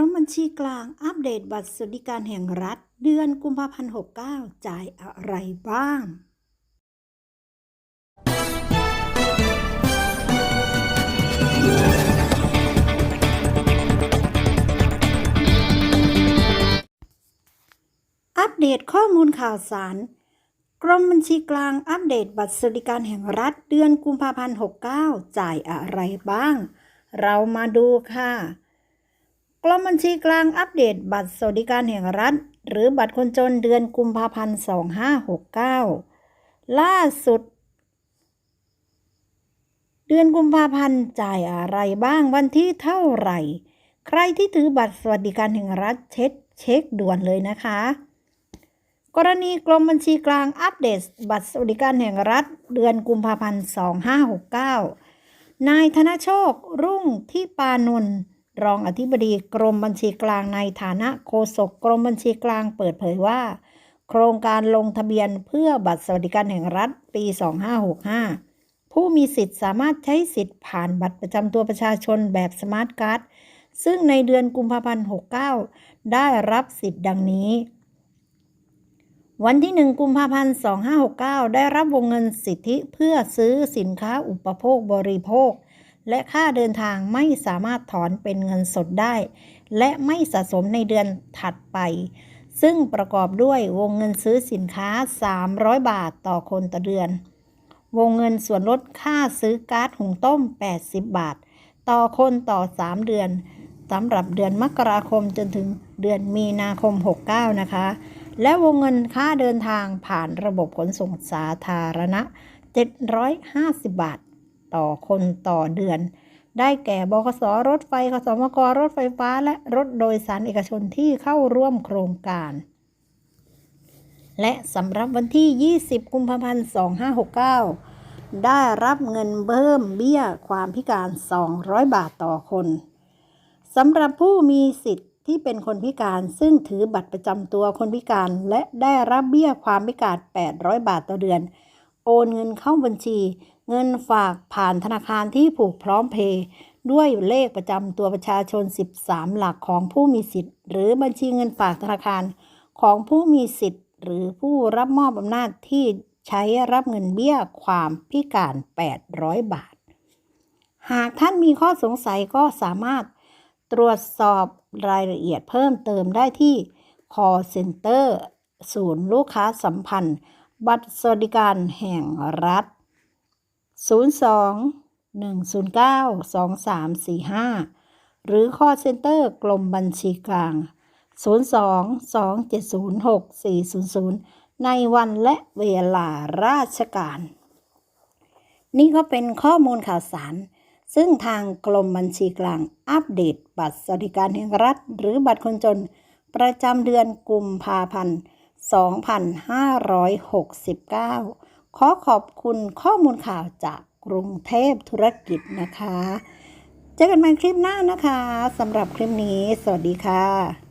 รมบัญชีกลางอัปเดตบัตรสวัสดิการแห่งรัฐ เดือนกุมภาพันธ์69 จ่ายอะไรบ้างอัปเดตข้อมูลข่าวสาร กรมบัญชีกลางอัปเดตบัตรสวัสดิการแห่งรัฐ เดือนกุมภาพันธ์ 69 จ่ายอะไรบ้าง เรามาดูค่ะ กรมบัญชีกลางอัปเดตบัตรสวัสดิการแห่งรัฐ หรือบัตรคนจนเดือนกุมภาพันธ์ 2569 ล่าสุด เดือนกุมภาพันธ์จ่ายอะไรบ้างวันที่เท่าไหร่ ใครที่ถือบัตรสวัสดิการแห่งรัฐเช็คเช็คด่วนเลยนะคะ กรณีกรมบัญชีกลางอัปเดต บัตรสวัสดิการแห่งรัฐ เดือนกุมภาพันธ์ 2569 นายธนโชครุ่งที่ปานนท์ รองอธิบดีกรมบัญชีกลางในฐานะโฆษกกรมบัญชีกลางเปิดเผยว่า โครงการลงทะเบียนเพื่อบัตรสวัสดิการแห่งรัฐปี 2565 ผู้มีสิทธิ์สามารถใช้สิทธิ์ผ่านบัตรประจำตัวประชาชนแบบสมาร์ทการ์ดซึ่งในเดือนกุมภาพันธ์ 69 ได้รับสิทธิ์ดังนี้ วันที่ 1 กุมภาพันธ์ 2569 ได้รับวงเงินสิทธิเพื่อซื้อสินค้าอุปโภคบริโภค และค่าเดินทางไม่สามารถถอนเป็นเงินสดได้ และไม่สะสมในเดือนถัดไป ซึ่งประกอบด้วยวงเงินซื้อสินค้า 300 บาทต่อคนต่อเดือน วงเงินส่วนลดค่าซื้อก๊าซหุงต้ม 80 บาท ต่อคนต่อ 3 เดือนสำหรับเดือนมกราคมจนถึงเดือนมีนาคม 69 นะคะ และวงเงินค่าเดินทางผ่านระบบขนส่งสาธารณะ 750 บาท ต่อคนต่อเดือน ได้แก่บขสรถไฟขสมกรถไฟฟ้าและรถโดยสารเอกชนที่เข้าร่วมโครงการ และสำหรับวันที่ 20 กุมภาพันธ์ 2569 ได้รับเงินเพิ่มเบี้ยความพิการ 200 บาทต่อคนสำหรับผู้มีสิทธิ์ที่เป็นคนพิการซึ่งถือบัตรประจำตัวคนพิการและได้รับเบี้ยความพิการ 800 บาทต่อเดือน โอนเงินเข้าบัญชี เงินฝากผ่านธนาคารที่ผูกพร้อมเพย์ด้วยเลขประจำตัวประชาชน 13 หลักของผู้มีสิทธิ์ หรือบัญชีเงินฝากธนาคารของผู้มีสิทธิ์ หรือผู้รับมอบอำนาจที่ใช้รับเงินเบี้ยความพิการ 800 บาท หากท่านมีข้อสงสัยก็สามารถตรวจสอบรายละเอียดเพิ่มเติมได้ที่ call center ศูนย์ลูกค้าสัมพันธ์ บัตรสวัสดิการแห่งรัฐ 02 109 2345 หรือ call center กรมบัญชีกลาง 02 270 6400 ในวันและเวลาราชการ นี่ก็เป็นข้อมูลข่าวสาร ซึ่งทางกรมบัญชีกลางอัปเดต บัตรสวัสดิการแห่งรัฐ หรือบัตรคนจน ประจำเดือนกุมภาพันธ์2569 ขอขอบคุณข้อมูลข่าวจากกรุงเทพธุรกิจนะคะ เจอกันใหม่คลิปหน้านะคะสำหรับคลิปนี้ สวัสดีค่ะ